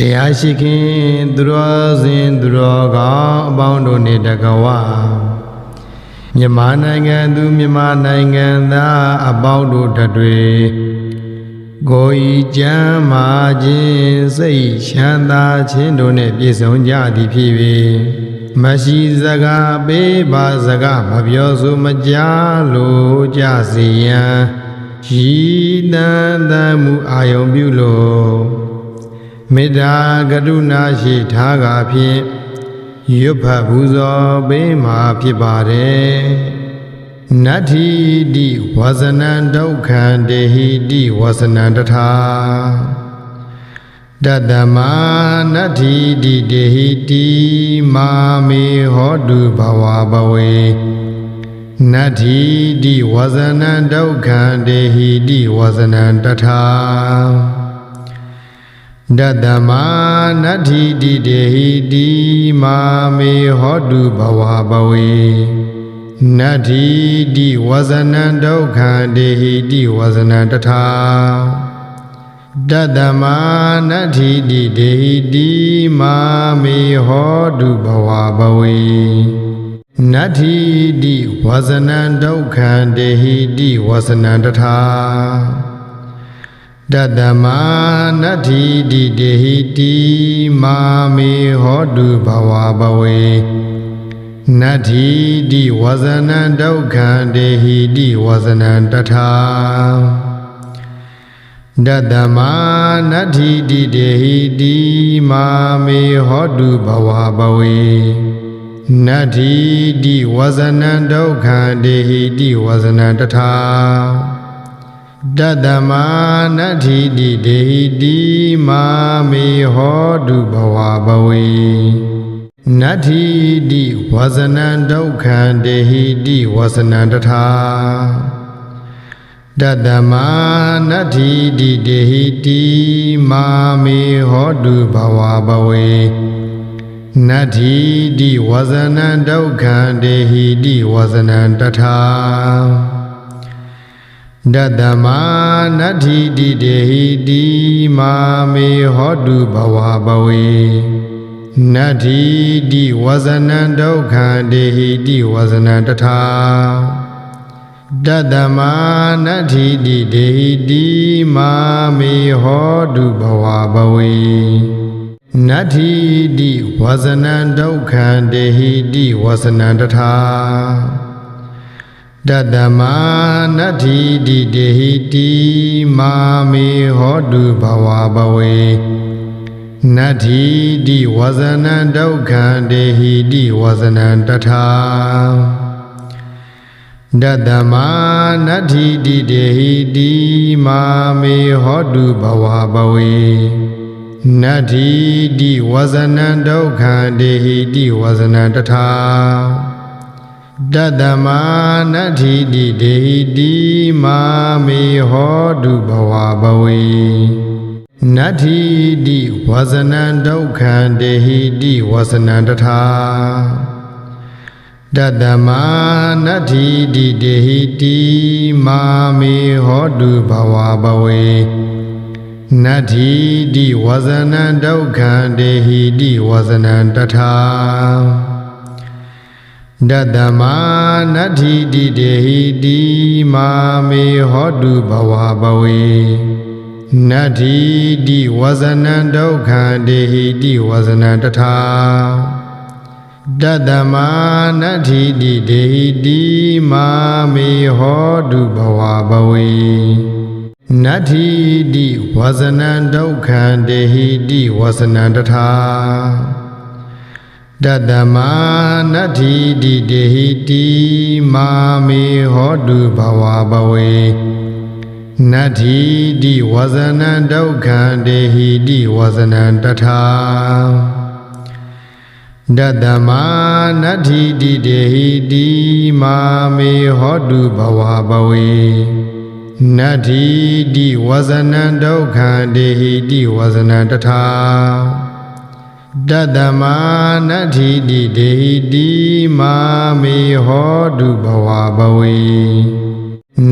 တရားရှိခင်သူတော်စင်သူတော်ကောင်းအပေါင်းတို့နေတကဝမြန်မာနိုင်ငံသူမြန်မာနိုင်ငံသားအပေါင်းတို့တွေကိုယ်ဤကျမ်းမာခြင်းစိတ်ချမ်းသာခြင်းတို့နဲ့ပြည့်စုံကြသည်ဖြစ်၍မရှိစကားပေးပါစကားမပြောစုမကြားလိုကြစေရန်ဤတန်တမှုအာယုံပြုလို့ မေတ္တာကရုဏာရှိထားကာဖြင့်ရွတ်ဖတ်ဘူးသော ပေးမှာဖြစ်ပါတယ်နတ္ထိတိဝါဇနံဒုက္ခံတေဟိတိဝါဇနံတထာတတမနတ္ထိတိတေဟိတိမာမေဟောတုဘဝဘဝေနတ္ထိတိဝါဇနံဒုက္ခံတေဟိတိဝါဇနံတထာ ဒတမနတ္ထိတိတေဟိတိမာမေဟောတုဘဝဘဝေနတ္ထိတိဝဇနံဒုက္ခတေဟိတိဝဇနံတထာတတမနတ္ထိတိတေဟိတိမာမေဟောတုဘဝဘဝေနတ္ထိတိဝဇနံဒုက္ခတေဟိတိဝဇနံတထာ တတမနတ္ထိတိတေဟိတိမာမေဟောတုဘဝဘဝေနတ္ထိတိဝဇနံဒုက္ခံတေဟိတိဝဇနံတထာတတမနတ္ထိတိတေဟိတိမာမေဟောတုဘဝဘဝေနတ္ထိတိဝဇနံဒုက္ခံတေဟိတိဝဇနံတထာ တတမနတ္ထိတိဒေဟိတိမာမေဟောတုဘဝဘဝေနတ္ထိတိဝဇနံဒုက္ခံဒေဟိတိဝဇနံတထာတတမနတ္ထိတိဒေဟိတိမာမေဟောတုဘဝဘဝေနတ္ထိတိဝဇနံဒုက္ခံဒေဟိတိဝဇနံတထာ ဒတမနတ္ထိတိတေဟိတိမာမေဟောတုဘဝဘဝေနတ္ထိတိဝဇနံဒုက္ခတေဟိတိဝဇနံတထာတတမနတ္ထိတိတေဟိတိမာမေဟောတုဘဝဘဝေနတ္ထိတိဝဇနံဒုက္ခတေဟိတိဝဇနံတထာ တတမနတ္ထိတိတေဟိတိမာမေဟောတုဘဝဘဝေနတ္ထိတိဝဇနံဒုက္ခံတေဟိတိဝဇနံတထာတတမနတ္ထိတိတေဟိတိမာမေဟောတုဘဝဘဝေနတ္ထိတိဝဇနံဒုက္ခံတေဟိတိဝဇနံတထာ တတမနတ္ထိတိဒေဟိတိမာမေဟောတုဘဝဘဝေနတ္ထိတိဝဇနံဒုက္ခံဒေဟိတိဝဇနံတထာတတမနတ္ထိတိဒေဟိတိမာမေဟောတုဘဝဘဝေနတ္ထိတိဝဇနံဒုက္ခံဒေဟိတိဝဇနံတထာ ဒတမနတ္ထိတိတေဟိတိမာမေဟောတုဘဝဘဝေနတ္ထိတိဝဇနံဒုက္ခံတေဟိတိဝဇနံတထာတတမနတ္ထိတိတေဟိတိမာမေဟောတုဘဝဘဝေနတ္ထိတိဝဇနံဒုက္ခံတေဟိတိဝဇနံတထာ တတမနတ္ထိတိတေဟိတိမာမေဟောတုဘဝဘဝေနတ္ထိတိဝဇနံဒုက္ခံတေဟိတိဝဇနံတထာတတမနတ္ထိတိတေဟိတိမာမေဟောတုဘဝဘဝေနတ္ထိတိဝဇနံဒုက္ခံတေဟိတိဝဇနံတထာ တတ္တမနတ္ထိတိဒေဟိတိမာမေဟောတုဘဝဘဝေ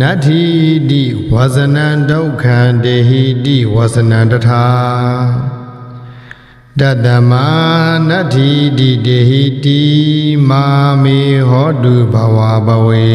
နတ္ထိတိဝဇနံဒုက္ခံဒေဟိတိဝဇနံတထာတတမနတ္ထိတိတေဟိတိမာမေဟောတုဘဝဘဝေ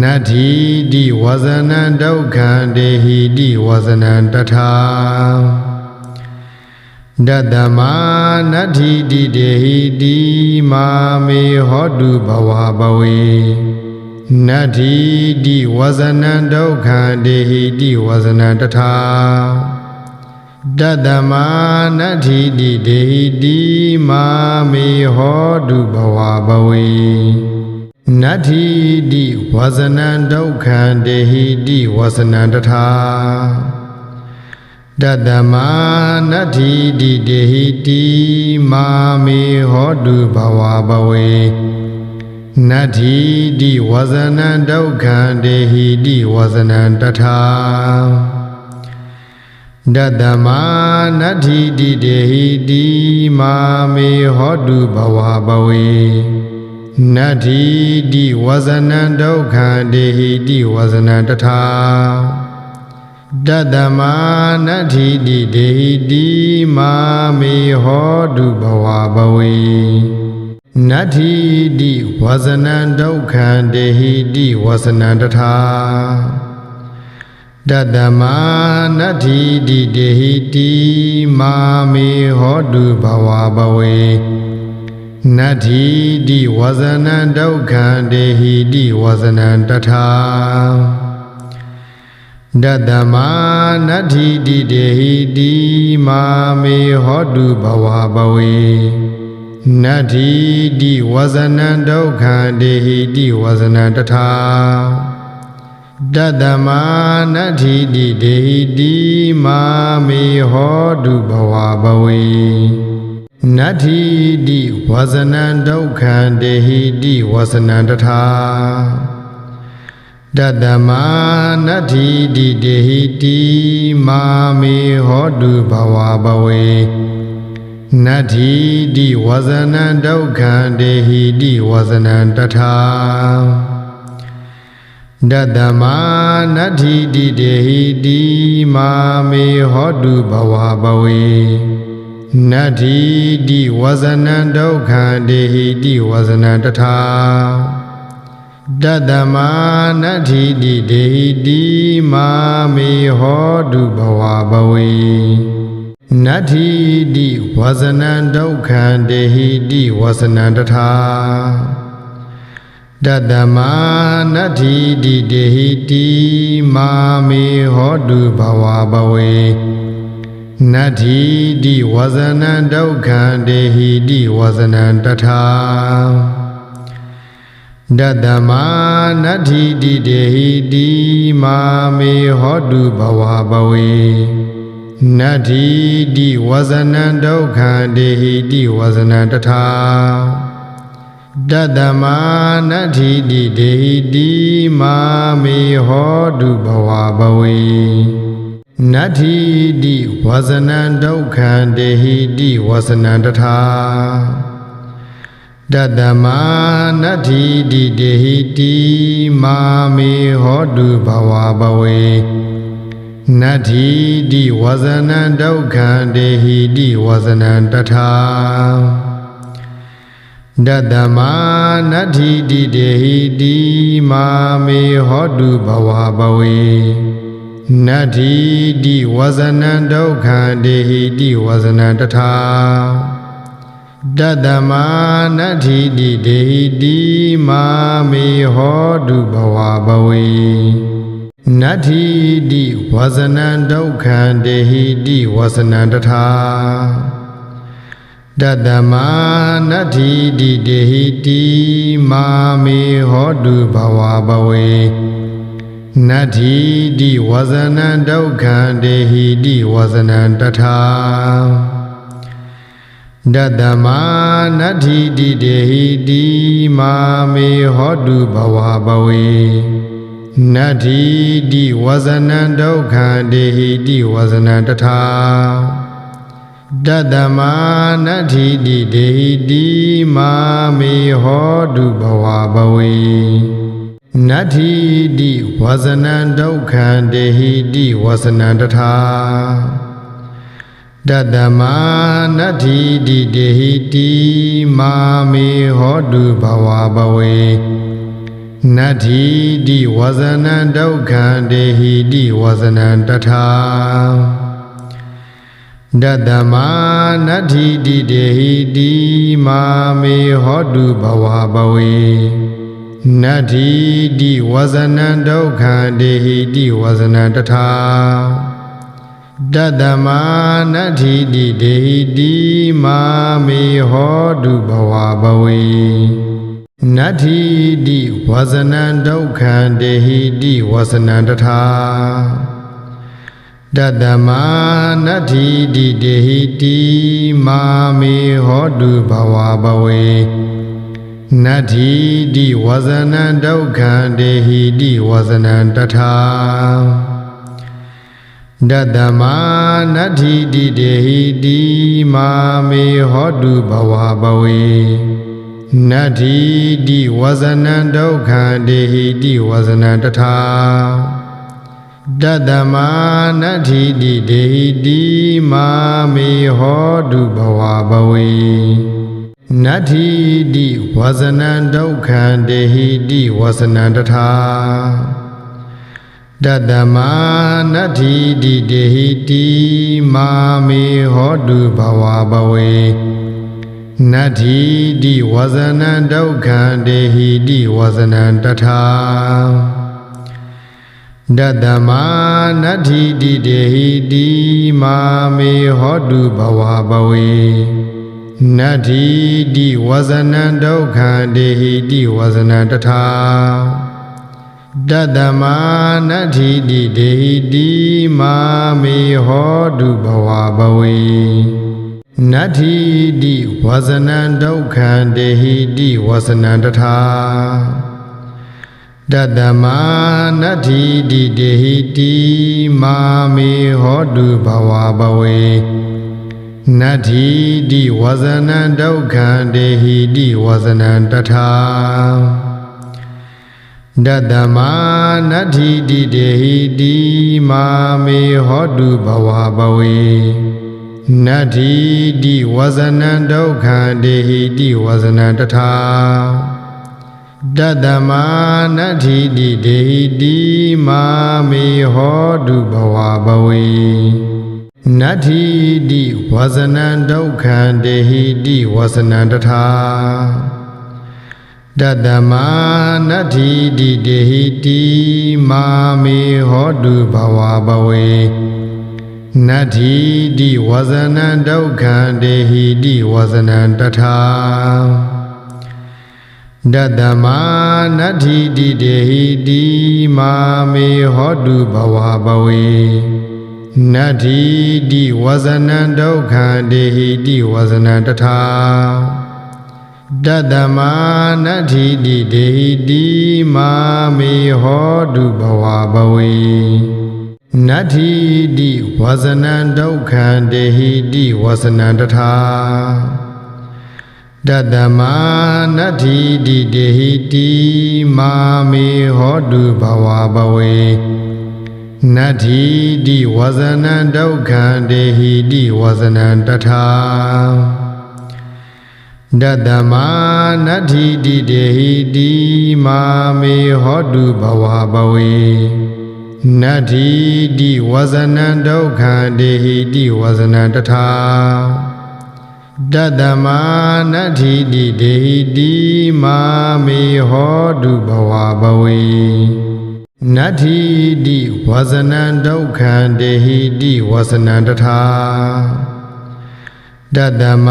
နတ္ထိတိဝဇနံဒုက္ခံတေဟိတိဝဇနံတထာ တတမနတ္ထိတိတေဟိတိမာမေဟောတုဘဝဘဝေနတ္ထိတိဝဇနံဒုက္ခံတေဟိတိဝဇနံတထာတတမနတ္ထိတိတေဟိတိမာမေဟောတုဘဝဘဝေနတ္ထိတိဝဇနံဒုက္ခံတေဟိတိဝဇနံတထာ တတမနတ္ထိတိတေဟိတိမာမေဟောတုဘဝဘဝေနတ္ထိတိဝဇနံဒုက္ခံတေဟိတိဝဇနံတထာတတမနတ္ထိတိတေဟိတိမာမေဟောတုဘဝဘဝေနတ္ထိတိဝဇနံဒုက္ခံတေဟိတိဝဇနံတထာ တတမနတ္ထိတိတေဟိတိမာမေဟောတုဘဝဘဝေနတ္ထိတိဝဇနံဒုက္ခံတေဟိတိဝဇနံတထာတတမနတ္ထိတိတေဟိတိမာမေဟောတုဘဝဘဝေနတ္ထိတိဝဇနံဒုက္ခံတေဟိတိဝဇနံတထာ တတမနတ္ထိတိတေဟိတိမာမေဟောတုဘဝဘဝေနတ္ထိတိဝဇနံဒုက္ခံတေဟိတိဝဇနံတထာတတမနတ္ထိတိတေဟိတိမာမေဟောတုဘဝဘဝေနတ္ထိတိဝဇနံဒုက္ခံတေဟိတိဝဇနံတထာ တတမနတ္ထိတိတေဟိတိမာမေဟောတုဘဝဘဝေနတ္ထိတိဝဇနံဒုက္ခံတေဟိတိဝဇနံတထာတတမနတ္ထိတိတေဟိတိမာမေဟောတုဘဝဘဝေနတ္ထိတိဝဇနံဒုက္ခံတေဟိတိဝဇနံတထာ တတမနတ္ထိတိတေဟိတိမာမေဟောတုဘဝဘဝေနတ္ထိတိဝဇနံဒုက္ခံတေဟိတိဝဇနံတထာတတမနတ္ထိတိတေဟိတိမာမေဟောတုဘဝဘဝေနတ္ထိတိဝဇနံဒုက္ခံတေဟိတိဝဇနံတထာ တတမနတ္ထိတိတေဟိတိမာမေဟောတုဘဝဘဝေနတ္ထိတိဝဇနံဒုက္ခံတေဟိတိဝဇနံတထာတတမနတ္ထိတိတေဟိတိမာမေဟောတုဘဝဘဝေနတ္ထိတိဝဇနံဒုက္ခံတေဟိတိဝဇနံတထာ တတမနတ္ထိတိတေဟိတိမာမေဟောတုဘဝဘဝေနတ္ထိတိဝဇနံဒုက္ခံတေဟိတိဝဇနံတထာတတမနတ္ထိတိတေဟိတိမာမေဟောတုဘဝဘဝေနတ္ထိတိဝဇနံဒုက္ခံတေဟိတိဝဇနံတထာ တတမနတ္ထိတိတေဟိတိမာမေဟောတုဘဝဘဝေနတ္ထိတိဝဇနံဒုက္ခံတေဟိတိဝဇနံတထာတတမနတ္ထိတိတေဟိတိမာမေဟောတုဘဝဘဝေနတ္ထိတိဝဇနံဒုက္ခံတေဟိတိဝဇနံတထာ တတမနတ္ထိတိတေဟိတိမာမေဟောတုဘဝဘဝေနတ္ထိတိဝဇနံဒုက္ခံတေဟိတိဝဇနံတထာတတမနတ္ထိတိတေဟိတိမာမေဟောတုဘဝဘဝေနတ္ထိတိဝဇနံဒုက္ခံတေဟိတိဝဇနံတထာ တတတမနတ္ထိတိတေဟိတိမာမေဟောတုဘဝဘဝေနတ္ထိတိဝဇနံဒုက္ခံတေဟိတိဝဇနံတထာတတမနတ္ထိတိတေဟိတိမာမေဟောတုဘဝဘဝေနတ္ထိတိဝဇနံဒုက္ခံတေဟိတိဝဇနံတထာ တတမနတ္ထိတိတေဟိတိမာမေဟောတုဘဝဘဝေနတ္ထိတိဝဇနံဒုက္ခံတေဟိတိဝဇနံတထာတတမနတ္ထိတိတေဟိတိမာမေဟောတုဘဝဘဝေနတ္ထိတိဝဇနံဒုက္ခံတေဟိတိဝဇနံတထာ ဒတမနတ္ထိတိတေဟိတိမာမေဟောတုဘဝဘဝေနတ္ထိတိဝဇနံဒုက္ခံတေဟိတိဝဇနံတထာတတမနတ္ထိတိတေဟိတိမာမေဟောတုဘဝဘဝေနတ္ထိတိဝဇနံဒုက္ခံတေဟိတိဝဇနံတထာ တတမနတ္ထိတိတေဟိတိမာမေဟောတုဘဝဘဝေနတ္ထိတိဝဇနံဒုက္ခံတေဟိတိဝဇနံတထာတတမနတ္ထိတိတေဟိတိမာမေဟောတုဘဝဘဝေနတ္ထိတိဝဇနံဒုက္ခံတေဟိတိဝဇနံတထာ တတမနတ္ထိတိတေဟိတိမာမေဟောတုဘဝဘဝေနတ္ထိတိဝဇနံဒုက္ခံတေဟိတိဝဇနံတထာတတမနတ္ထိတိတေဟိတိမာမေဟောတုဘဝဘဝေနတ္ထိတိဝဇနံဒုက္ခံတေဟိတိဝဇနံတထာ ဒတမနတ္ထိတိတေဟိတိမာမေဟောတုဘဝဘဝေနတ္ထိတိဝဇနံဒုက္ခံတေဟိတိဝဇနံတထာတတမနတ္ထိတိတေဟိတိမာမေဟောတုဘဝဘဝေနတ္ထိတိဝဇနံဒုက္ခံတေဟိတိဝဇနံတထာ တတမနတ္ထိတိတေဟိတိမာမေဟောတုဘဝဘဝေနတ္ထိတိဝဇနံဒုက္ခံတေဟိတိဝဇနံတထာတတမနတ္ထိတိတေဟိတိမာမေဟောတုဘဝဘဝေနတ္ထိတိဝဇနံဒုက္ခံတေဟိတိဝဇနံတထာ တတမနတ္ထိတိတေဟိတိမာမေဟောတုဘဝဘဝေနတ္ထိတိဝဇနံဒုက္ခံတေဟိတိဝဇနံတထာတတမနတ္ထိတိတေဟိတိမာမေဟောတုဘဝဘဝေနတ္ထိတိဝဇနံဒုက္ခံတေဟိတိဝဇနံတထာ ဒတမနတ္ထိတိတေဟိတိမာမေဟောတုဘဝဘဝေနတ္ထိတိဝဇနံဒုက္ခံတေဟိတိဝဇနံတထာတတမနတ္ထိတိတေဟိတိမာမေဟောတုဘဝဘဝေနတ္ထိတိဝဇနံဒုက္ခံတေဟိတိဝဇနံတထာ တတမ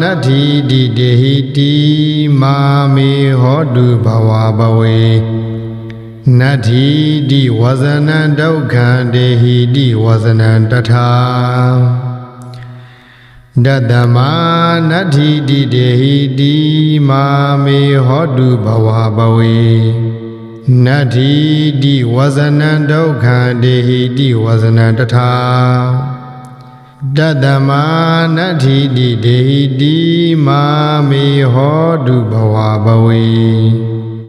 နတ္ထိတိတေဟိတိမာမေဟောတုဘဝဘဝေနတ္ထိတိဝဇနံဒုက္ခံတေဟိတိဝဇနံတထာတတမနတ္ထိတိတေဟိတိမာမေဟောတုဘဝဘဝေနတ္ထိတိဝဇနံဒုက္ခံတေဟိတိဝဇနံတထာ တတမနတ္ထိတိတေဟိတိမာမေဟောတုဘဝဘဝေ